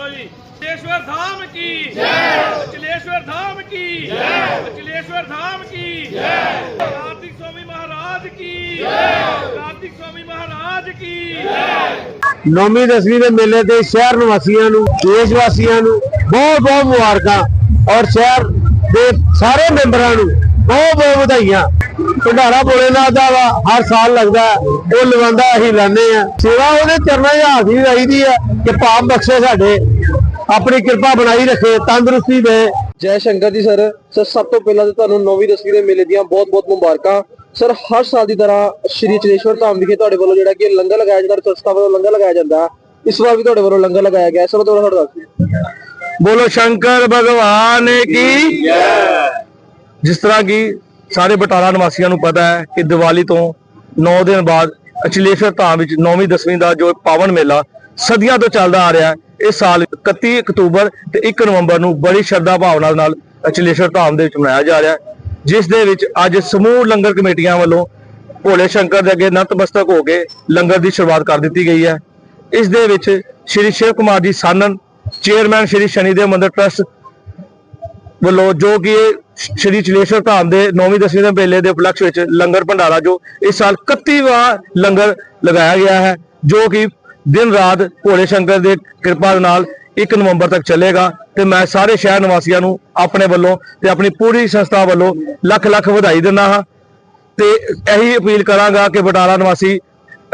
अचलेश्वर धाम की अचलेश्वर धाम की अचलेश्वर धाम की कार्तिक स्वामी महाराज की कार्तिक स्वामी महाराज की ਨੌਮੀ ਦਸਵੀਂ ਦੇ ਮੇਲੇ ਤੇ ਸ਼ਹਿਰ ਨਿਵਾਸੀਆਂ ਨੂੰ ਦੇਸ਼ ਵਾਸੀਆਂ ਨੂੰ ਬਹੁਤ ਬਹੁਤ ਮੁਬਾਰਕਾਂ। ਔਰ ਸ਼ਹਿਰ ਦੇ ਸਾਰੇ ਮੈਂਬਰਾਂ ਨੂੰ ਬਹੁਤ ਬਹੁਤ ਵਧਾਈਆਂ। ਭੰਡਾਰਾ ਭੋਲੇਨਾਥ ਦਾ ਵਾ ਹਰ ਸਾਲ ਲੱਗਦਾ ਉਹ ਲਵੰਦਾ ਅਸੀਂ ਲਾਉਂਦੇ ਆ ਸੇਵਾ ਉਹਦੇ ਚਰਨਾਂ 'ਚ ਹੱਥ ਵੀ ਲਾਈਦੀ ਆ ਕਿ ਪਾਪ ਬਖਸ਼ੇ ਸਾਡੇ। ਆਪਣੀ ਕਿਰਪਾ ਬਣਾਈ ਰੱਖੇ ਤੰਦਰੁਸਤੀ ਦੇ। ਜੈ ਸ਼ੰਕਰ ਜੀ ਸਰ। ਸਰ ਸਭ ਤੋਂ ਪਹਿਲਾਂ ਤਾਂ ਤੁਹਾਨੂੰ ਨੌਵੀਂ ਦਸਵੀਂ ਦੇ ਮੇਲੇ ਦੀਆਂ ਬਹੁਤ-ਬਹੁਤ ਮੁਬਾਰਕਾਂ। ਸਰ ਹਰ ਸਾਲ ਦੀ ਤਰ੍ਹਾਂ ਸ਼੍ਰੀ ਚਲੇਸ਼ਵਰ ਧਾਮ ਵਿਖੇ ਤੁਹਾਡੇ ਵੱਲੋਂ ਜਿਹੜਾ ਕਿ ਲੰਗਰ ਲਗਾਇਆ ਜਾਂਦਾ ਸੰਸਥਾ ਵੱਲੋਂ ਲੰਗਰ ਲਗਾਇਆ ਜਾਂਦਾ। ਇਸ ਵਾਰ ਵੀ ਤੁਹਾਡੇ ਵੱਲੋਂ ਲੰਗਰ ਲਗਾਇਆ ਗਿਆ। ਸਰ ਤੁਹਾਡਾ ਤੁਹਾਡਾ ਦੱਸ ਬੋਲੋ ਸ਼ੰਕਰ ਭਗਵਾਨ ਕੀ? ਜੈ। ਜਿਸ ਤਰ੍ਹਾਂ ਕਿ ਸਾਰੇ ਬਟਾਲਾ ਨਿਵਾਸੀਆਂ ਨੂੰ ਪਤਾ ਹੈ ਕਿ ਦੀਵਾਲੀ ਤੋਂ 9 ਦਿਨ ਬਾਅਦ ਅਚਲੇਸ਼ਵਰ ਧਾਮ ਵਿੱਚ 9ਵੀਂ 10ਵੀਂ ਦਾ ਜੋ ਪਾਵਨ ਮੇਲਾ ਸਦੀਆਂ ਤੋਂ ਚੱਲਦਾ ਆ ਰਿਹਾ ਹੈ, ਇਸ ਸਾਲ 31 ਅਕਤੂਬਰ ਤੇ 1 ਨਵੰਬਰ ਨੂੰ ਬੜੀ ਸ਼ਰਧਾ ਭਾਵਨਾ ਨਾਲ ਅਚਲੇਸ਼ਵਰ ਧਾਮ ਦੇ ਵਿੱਚ ਮਨਾਇਆ ਜਾ ਰਿਹਾ ਹੈ। ਜਿਸ ਦੇ ਵਿੱਚ ਅੱਜ ਸਮੂਹ ਲੰਗਰ ਕਮੇਟੀਆਂ ਵੱਲੋਂ ਭੋਲੇ ਸ਼ੰਕਰ ਦੇ ਅੱਗੇ ਨਤਮਸਤਕ ਹੋ ਕੇ ਲੰਗਰ ਦੀ ਸ਼ੁਰੂਆਤ ਕਰ ਦਿੱਤੀ ਗਈ ਹੈ। ਇਸ ਦੇ ਵਿੱਚ ਸ਼੍ਰੀ ਸ਼ਿਵ ਕੁਮਾਰ ਜੀ ਸਾਨਨ, ਚੇਅਰਮੈਨ ਸ਼੍ਰੀ ਸ਼ਨੀਦੇਵ ਮੰਦਰ ਟਰਸਟ ਵੱਲੋਂ ਜੋ ਕਿ ਇਹ ਸ਼੍ਰੀ ਚਲੇਸ਼ਵਰ ਧਾਮ ਦੇ 9ਵੀਂ 10ਵੀਂ ਦੇ ਮੇਲੇ ਦੇ ਉਪਲਕਸ਼ ਵਿੱਚ ਲੰਗਰ ਭੰਡਾਰਾ ਜੋ ਇਸ ਸਾਲ 31ਵਾਂ ਲੰਗਰ ਲਗਾਇਆ ਗਿਆ ਹੈ, ਜੋ ਕਿ ਦਿਨ ਰਾਤ ਭੋਲੇ ਸ਼ੰਕਰ ਦੇ ਕਿਰਪਾ ਨਾਲ 1 ਨਵੰਬਰ ਤੱਕ ਚੱਲੇਗਾ ਤੇ ਮੈਂ ਸਾਰੇ ਸ਼ਹਿਰ ਨਿਵਾਸੀਆਂ ਨੂੰ ਆਪਣੇ ਵੱਲੋਂ ਤੇ ਆਪਣੀ ਪੂਰੀ ਸੰਸਥਾ ਵੱਲੋਂ ਲੱਖ ਲੱਖ ਵਧਾਈ ਦਿੰਦਾ ਹਾਂ ਤੇ ਇਹੀ ਅਪੀਲ ਕਰਾਂਗਾ ਕਿ ਬਟਾਲਾ ਨਿਵਾਸੀ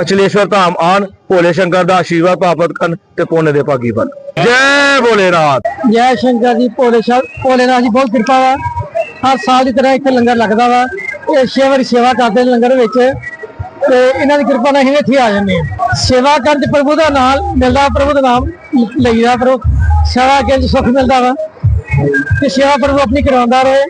ਅਚਲੇਸ਼ਵਰ ਧਾਮ ਆਣ ਭੋਲੇ ਸ਼ੰਕਰ ਦਾ ਆਸ਼ੀਰਵਾਦ ਪ੍ਰਾਪਤ ਕਰਨ ਤੇ ਪੁੰਨ ਦੇ ਭਾਗੀ ਬਣ। ਜੈ ਭੋਲੇ ਭੋਲੇਨਾਥ। ਜੈ ਸ਼ੰਕਰ ਜੀ, ਭੋਲੇ ਭੋਲੇ ਭੋਲੇਨਾਥ ਜੀ, ਬਹੁਤ ਕਿਰਪਾ ਵਾ। ਹਰ ਸਾਲ ਦੀ ਤਰ੍ਹਾਂ ਇੱਥੇ ਲੰਗਰ ਲੱਗਦਾ ਵਾ। ਇਹ ਛੇ ਵਾਰੀ ਸੇਵਾ ਕਰਦੇ ਨੇ ਲੰਗਰ ਵਿੱਚ। ਤੇ ਇਹਨਾਂ ਦੀ ਕਿਰਪਾ ਨਾਲ ਅਸੀਂ ਇੱਥੇ ਆ ਜਾਂਦੇ ਹਾਂ। ਸੇਵਾ ਕਰਨ ਚ ਪ੍ਰਭੂ ਦਾ ਨਾਮ ਮਿਲਦਾ, ਪ੍ਰਭੂ ਦਾ ਨਾਮ ਲਈਦਾ, ਪ੍ਰਭੂ। ਸੇਵਾ ਕਰਨ ਸੁੱਖ ਮਿਲਦਾ ਵਾ। ਤੇ ਸੇਵਾ ਪ੍ਰਭੂ ਆਪਣੀ ਕਰਵਾਉਂਦਾ ਰਹੇ।